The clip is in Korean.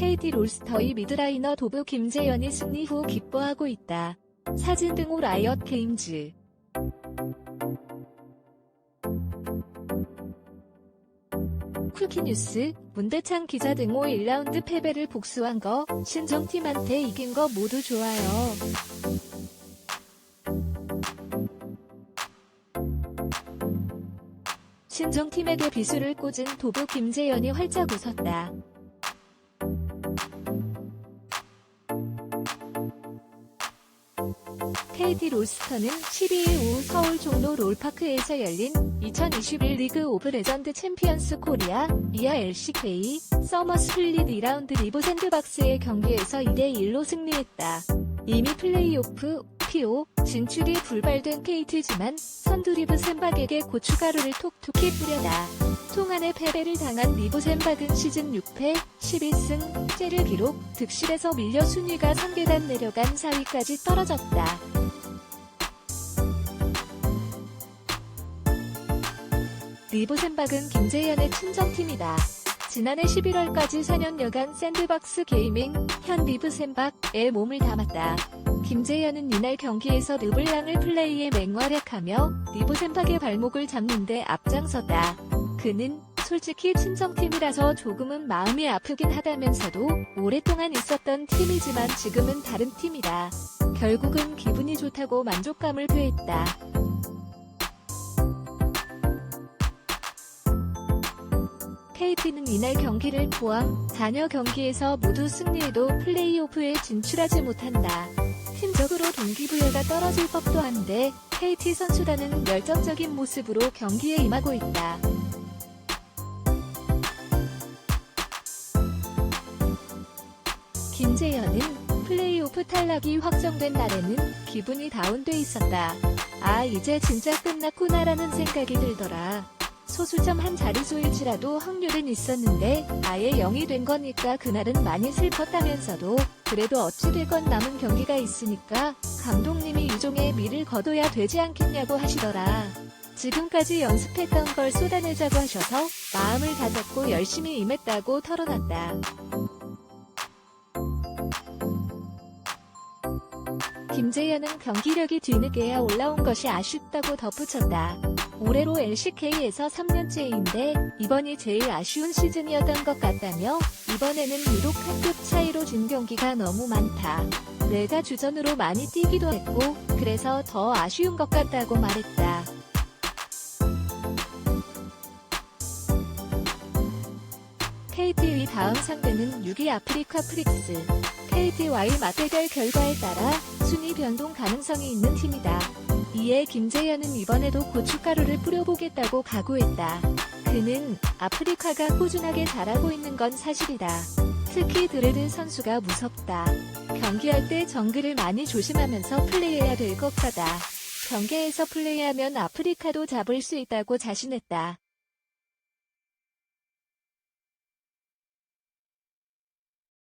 KT 롤스터의 미드라이너 도브 김재현이 승리 후 기뻐하고 있다. 사진 등호 라이엇 게임즈. 쿠키뉴스, 문대창 기자 등호 1라운드 패배를 복수한 거, 신정팀한테 이긴 거 모두 좋아요. 신정팀에게 비수를 꽂은 도부 김재현이 활짝 웃었다. KT 롤스터는 12일 오후 서울 종로 롤파크에서 열린 2021 리그 오브 레전드 챔피언스 코리아 이하 LCK 서머 스 플릿 2라운드 리브 샌드박스의 경기에서 2대1로 승리했다. 이미 플레이오프 PO 진출이 불발된 KT지만 선두리브 샌박에게 고춧가루를 톡톡히 뿌려다. 통안의 패배를 당한 리브 샌박은 시즌 6패 11승 째를 기록 득실에서 밀려 순위가 3계단 내려간 4위까지 떨어졌다. 리브 샌박은 김재현의 친정팀이다. 지난해 11월까지 4년여간 샌드박스 게이밍, 현 리브 샌박에 몸을 담았다. 김재현은 이날 경기에서 르블랑을 플레이에 맹활약하며 리브 샌박의 발목을 잡는데 앞장섰다. 그는 솔직히 친정팀이라서 조금은 마음이 아프긴 하다면서도 오랫동안 있었던 팀이지만 지금은 다른 팀이다. 결국은 기분이 좋다고 만족감을 표했다. KT는 이날 경기를 포함 4여 경기에서 모두 승리해도 플레이오프에 진출하지 못한다. 팀적으로 동기부여가 떨어질 법도 한데 KT 선수단은 열정적인 모습으로 경기에 임하고 있다. 김재현은 플레이오프 탈락이 확정된 날에는 기분이 다운돼 있었다. 아 이제 진짜 끝났구나라는 생각이 들더라. 소수점 한 자릿수일지라도 확률은 있었는데 아예 0이 된 거니까 그날은 많이 슬펐다면서도 그래도 어찌되건 남은 경기가 있으니까 감독님이 유종의 미를 거둬야 되지 않겠냐고 하시더라. 지금까지 연습했던 걸 쏟아내자고 하셔서 마음을 다잡고 열심히 임했다고 털어놨다. 김재현은 경기력이 뒤늦게야 올라온 것이 아쉽다고 덧붙였다. 올해로 LCK에서 3년째인데 이번이 제일 아쉬운 시즌이었던 것 같다며 이번에는 유독 한급 차이로 진 경기가 너무 많다. 내가 주전으로 많이 뛰기도 했고 그래서 더 아쉬운 것 같다고 말했다. KT의 다음 상대는 6위 아프리카 프릭스. KT와의 맞대결 결과에 따라 순위 변동 가능성이 있는 팀이다. 이에 김재현은 이번에도 고춧가루를 뿌려보겠다고 각오했다. 그는 아프리카가 꾸준하게 잘하고 있는 건 사실이다. 특히 드레드 선수가 무섭다. 경기할 때 정글을 많이 조심하면서 플레이해야 될 것 같다. 경계에서 플레이하면 아프리카도 잡을 수 있다고 자신했다.